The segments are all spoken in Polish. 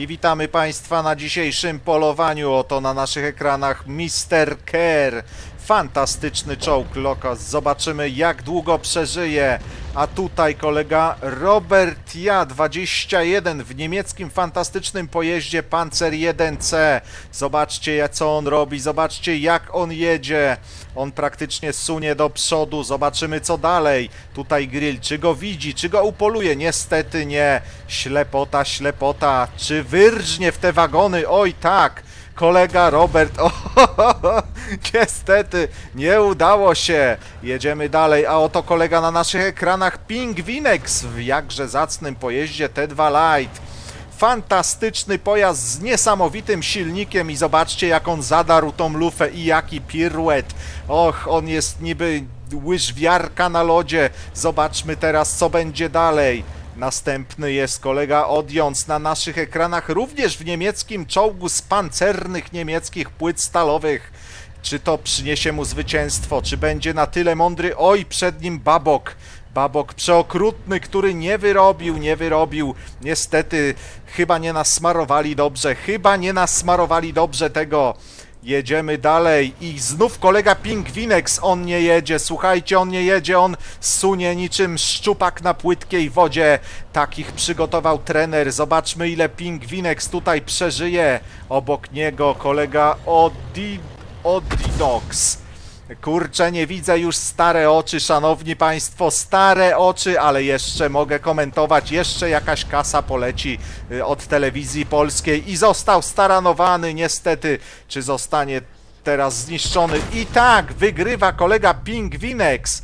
I witamy Państwa na dzisiejszym polowaniu. Oto na naszych ekranach Mr. Care. Fantastyczny czołg Lokas. Zobaczymy jak długo przeżyje. A tutaj kolega Robert Ja 21 w niemieckim fantastycznym pojeździe Panzer 1C. Zobaczcie co on robi, zobaczcie jak on jedzie. On praktycznie sunie do przodu. Zobaczymy co dalej. Tutaj grill, czy go widzi, czy go upoluje? Niestety nie. Ślepota, ślepota. Czy wyrżnie w te wagony? Oj tak. Kolega Robert, o, niestety nie udało się. Jedziemy dalej, a oto kolega na naszych ekranach Pingwinex w jakże zacnym pojeździe T2 Light. Fantastyczny pojazd z niesamowitym silnikiem i zobaczcie jak on zadarł tą lufę i jaki piruet. Och, on jest niby łyżwiarka na lodzie. Zobaczmy teraz co będzie dalej. Następny jest kolega Odions na naszych ekranach, również w niemieckim czołgu z pancernych niemieckich płyt stalowych. Czy to przyniesie mu zwycięstwo? Czy będzie na tyle mądry? Oj, przed nim Babok. Babok przeokrutny, który nie wyrobił, nie wyrobił. Niestety, chyba nie nasmarowali dobrze, chyba nie nasmarowali dobrze tego. Jedziemy dalej i znów kolega Pingwinex, on nie jedzie, słuchajcie, on nie jedzie, on sunie niczym szczupak na płytkiej wodzie. Takich przygotował trener, zobaczmy ile Pingwinex tutaj przeżyje. Obok niego kolega Odi... Odinox. Kurczę, nie widzę już stare oczy, szanowni państwo, stare oczy, ale jeszcze mogę komentować, jeszcze jakaś kasa poleci y, od telewizji polskiej i został staranowany, niestety, czy zostanie teraz zniszczony. I tak, wygrywa kolega Pingwinex,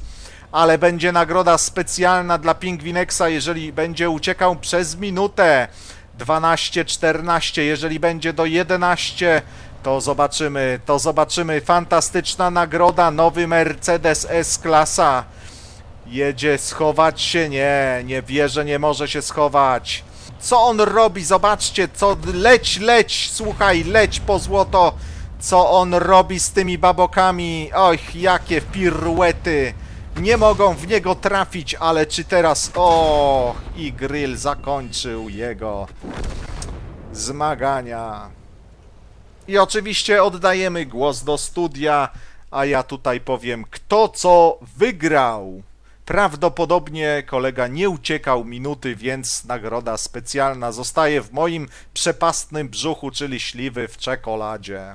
ale będzie nagroda specjalna dla Pingwinexa, jeżeli będzie uciekał przez minutę. 12-14, jeżeli będzie do 11, to zobaczymy, to zobaczymy. Fantastyczna nagroda, nowy Mercedes S-klasa. Jedzie schować się? Nie, nie wierzę, nie może się schować. Co on robi? Zobaczcie, co leć, leć, słuchaj, leć po złoto. Co on robi z tymi babokami? Oj, jakie piruety. Nie mogą w niego trafić, ale czy teraz... O, i grill zakończył jego zmagania. I oczywiście oddajemy głos do studia, a ja tutaj powiem, kto co wygrał. Prawdopodobnie kolega nie uciekał minuty, więc nagroda specjalna zostaje w moim przepastnym brzuchu, czyli śliwy w czekoladzie.